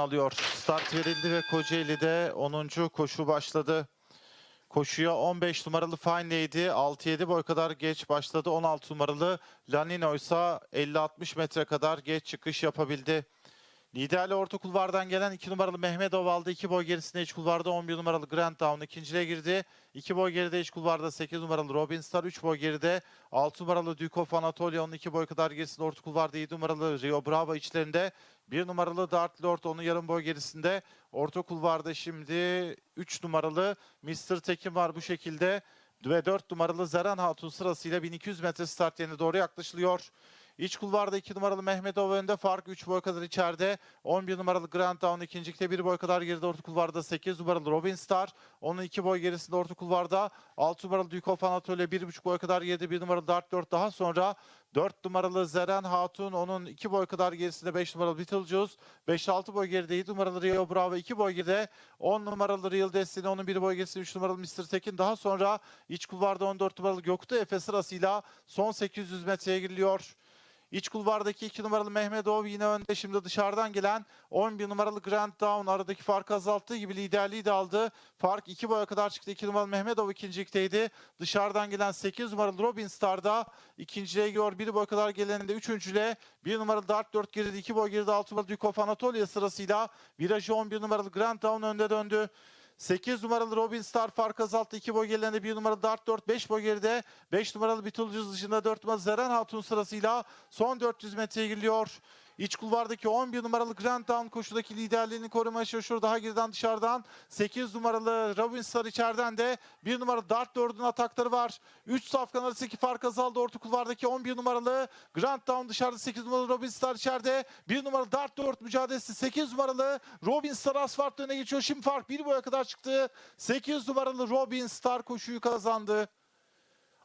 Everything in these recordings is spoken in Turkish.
alıyor. Start verildi ve Kocaeli'de 10. koşu başladı. Koşuya 15 numaralı Fine Lady 6-7 boy kadar geç başladı. 16 numaralı Lanino ise 50-60 metre kadar geç çıkış yapabildi. Liderli orta kulvardan gelen 2 numaralı Mehmetov aldı. 2 boy gerisinde iç kulvarda 11 numaralı Grand Town ikinciliğe girdi. 2 boy geride iç kulvarda 8 numaralı Robin Star. 3 boy geride 6 numaralı Duke of Anatolia. Onun 2 boy kadar gerisinde orta kulvarda 7 numaralı Rio Bravo içlerinde. 1 numaralı Dart Lord onun yarım boy gerisinde. Orta kulvarda şimdi 3 numaralı Mr. Tekin var bu şekilde. Ve 4 numaralı Zeren Hatun sırasıyla 1200 metre start yerine doğru yaklaşılıyor. İç kulvarda 2 numaralı Mehmetov önde. Fark 3 boy kadar içeride. 11 numaralı Grand Town ikincilikte 1 boy kadar geride orta kulvarda. 8 numaralı Robin Star. Onun 2 boy gerisinde orta kulvarda. 6 numaralı Duke of Anatolia 1,5 boy kadar geride. 1 numaralı Dart 4 daha sonra 4 numaralı Zeren Hatun. Onun 2 boy kadar gerisinde 5 numaralı Beetlejuice. 5-6 boy geride 7 numaralı Rio Bravo 2 boy geride. 10 numaralı Real Destiny. Onun 1 boy gerisinde 3 numaralı Mr. Tekin. Daha sonra iç kulvarda 14 numaralı Göktuğ Efe sırasıyla son 800 metreye giriliyor. İç kulvardaki 2 numaralı Mehmetov yine önde. Şimdi dışarıdan gelen 11 numaralı Grand Down aradaki farkı azalttığı gibi liderliği de aldı. Fark 2 boya kadar çıktı. 2 numaralı Mehmetov ikincilikteydi. Dışarıdan gelen 8 numaralı Robin Star'da ikinciliğe giriyor. 1 boy kadar geleninde üçüncüle 1 numaralı Dart 4 geride 2 boy geride 6 numaralı Duke of Anatolia sırasıyla virajı 11 numaralı Grand Down önde döndü. 8 numaralı Robin Star fark azalttı. 2 boy gerilerinde 1 numaralı Dart 4, 5 boy geride. 5 numaralı Beetlejuice dışında 4 numaralı Zeren Hatun sırasıyla son 400 metreye giriliyor. İç kulvardaki 11 numaralı Grand Town koşudaki liderliğini korumaya çalışıyor. Daha geriden dışarıdan 8 numaralı Robin Star içeriden de 1 numaralı Dart 4'ün atakları var. 3 safkan arasındaki fark azaldı. Orta kulvardaki 11 numaralı Grand Town dışarıda 8 numaralı Robin Star içeride. 1 numaralı Dart 4 mücadelesi 8 numaralı Robin Star asfalt öne geçiyor. Şimdi fark 1 boya kadar çıktı. 8 numaralı Robin Star koşuyu kazandı.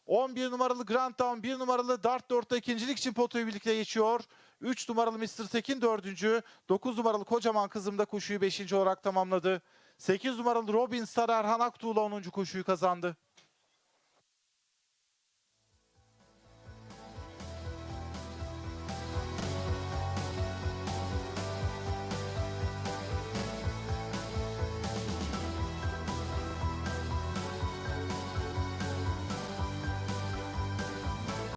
11 numaralı Grand Town, 1 numaralı Dart 4'te ikincilik için potoyu birlikte geçiyor. 3 numaralı Mr. Tekin dördüncü, 9 numaralı Kocaman Kızım da koşuyu 5. olarak tamamladı. 8 numaralı Robin Star Erhan Aktuğ'la 10. koşuyu kazandı.